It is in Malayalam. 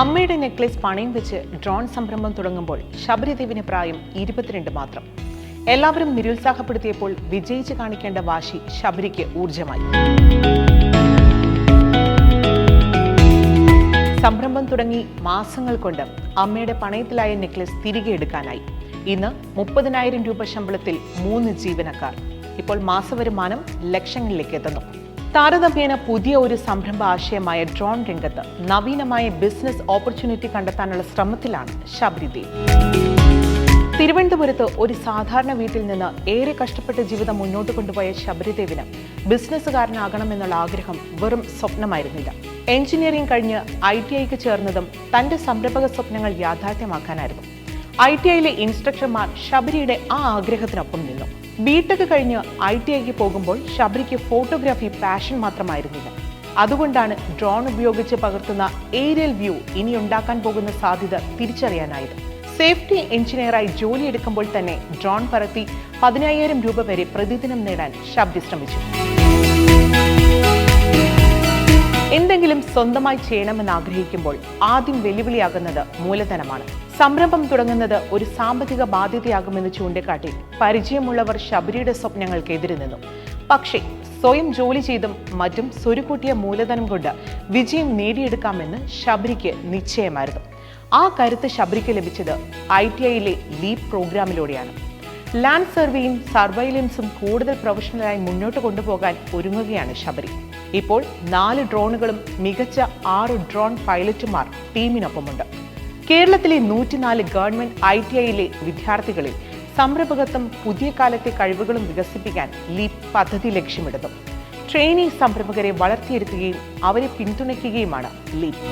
അമ്മയുടെ നെക്ലേസ് പണയം വെച്ച് ഡ്രോൺ സംരംഭം തുടങ്ങുമ്പോൾ ശബരിദേവിന് പ്രായം ഇരുപത്തിരണ്ട് മാത്രം. എല്ലാവരും നിരുത്സാഹപ്പെടുത്തിയപ്പോൾ വിജയിച്ച് കാണിക്കേണ്ട വാശി ശബരിക്ക് ഊർജമായി സംരംഭം തുടങ്ങി മാസങ്ങൾ കൊണ്ട് അമ്മയുടെ പണയത്തിലായ നെക്ലേസ് തിരികെ എടുക്കാനായി. ഇന്ന് മുപ്പതിനായിരം രൂപ ശമ്പളത്തിൽ മൂന്ന് ജീവനക്കാർ. ഇപ്പോൾ മാസവരുമാനം ലക്ഷങ്ങളിലേക്ക് എത്തുന്നു. താരതമ്യേന പുതിയ ഒരു സംരംഭ ആശയമായ ഡ്രോൺ രംഗത്ത് നവീനമായ ബിസിനസ് ഓപ്പർച്യൂണിറ്റി കണ്ടെത്താനുള്ള ശ്രമത്തിലാണ് ശബരിദേവ് തിരുവനന്തപുരത്ത് ഒരു സാധാരണ വീട്ടിൽ നിന്ന് ഏറെ കഷ്ടപ്പെട്ട ജീവിതം മുന്നോട്ട് കൊണ്ടുപോയ ശബരിദേവിന് ബിസിനസ്സുകാരനാകണമെന്നുള്ള ആഗ്രഹം വെറും സ്വപ്നമായിരുന്നില്ല. എഞ്ചിനീയറിംഗ് കഴിഞ്ഞ് ഐ ടി ഐക്ക് ചേർന്നതും തന്റെ സംരംഭക സ്വപ്നങ്ങൾ യാഥാർത്ഥ്യമാക്കാനായിരുന്നു. ഐ ടി ഐയിലെ ഇൻസ്ട്രക്ടർമാർ ശബരിയുടെ ആ ആഗ്രഹത്തിനൊപ്പം നിന്നു. ബിടെക് കഴിഞ്ഞ് ഐ ടി ഐക്ക് പോകുമ്പോൾ ശബരിക്ക് ഫോട്ടോഗ്രാഫി പാഷൻ മാത്രമായിരുന്നില്ല. അതുകൊണ്ടാണ് ഡ്രോൺ ഉപയോഗിച്ച് പകർത്തുന്ന ഏരിയൽ വ്യൂ ഇനി ഉണ്ടാക്കാൻ പോകുന്ന സാധ്യത തിരിച്ചറിയാനായത്. സേഫ്റ്റി എഞ്ചിനീയറായി ജോലിയെടുക്കുമ്പോൾ തന്നെ ഡ്രോൺ പറത്തി പതിനായിരം രൂപ വരെ പ്രതിദിനം നേടാൻ ശബ്ദി ശ്രമിച്ചു. സ്വന്തമായി ചെയ്യണമെന്ന് ആഗ്രഹിക്കുമ്പോൾ ആദ്യം വെല്ലുവിളിയാകുന്നത് മൂലധനമാണ്. സംരംഭം തുടങ്ങുന്നത് ഒരു സാമ്പത്തിക ബാധ്യതയാകുമെന്ന് ചൂണ്ടിക്കാട്ടി പരിചയമുള്ളവർ ശബരിയുടെ സ്വപ്നങ്ങൾക്കെതിരെ നിന്നു. പക്ഷേ സ്വയം ജോലി ചെയ്തും മറ്റും സ്വരുക്കൂട്ടിയ മൂലധനം കൊണ്ട് വിജയം നേടിയെടുക്കാമെന്ന് ശബരിക്ക് നിശ്ചയമായിരുന്നു. ആ കരുത്ത് ശബരിക്ക് ലഭിച്ചത് ഐ ടി ഐയിലെ ലീപ് പ്രോഗ്രാമിലൂടെയാണ്. ലാൻഡ് സർവേയും സർവൈലൻസും കൂടുതൽ പ്രൊഫഷണലായി മുന്നോട്ട് കൊണ്ടുപോകാൻ ഒരുങ്ങുകയാണ് ശബരി. ഇപ്പോൾ നാല് ഡ്രോണുകളും മികച്ച ആറ് ഡ്രോൺ പൈലറ്റുമാർ ടീമിനൊപ്പമുണ്ട്. കേരളത്തിലെ നൂറ്റിനാല് ഗവൺമെന്റ് ഐ ടി ഐയിലെ വിദ്യാർത്ഥികളിൽ സംരംഭകത്വം പുതിയ കാലത്തെ കഴിവുകളും വികസിപ്പിക്കാൻ ലീപ് പദ്ധതി ലക്ഷ്യമിടുന്നു. ട്രെയിനിങ് സംരംഭകരെ വളർത്തിയെടുക്കുകയും അവരെ പിന്തുണയ്ക്കുകയുമാണ് ലീപ്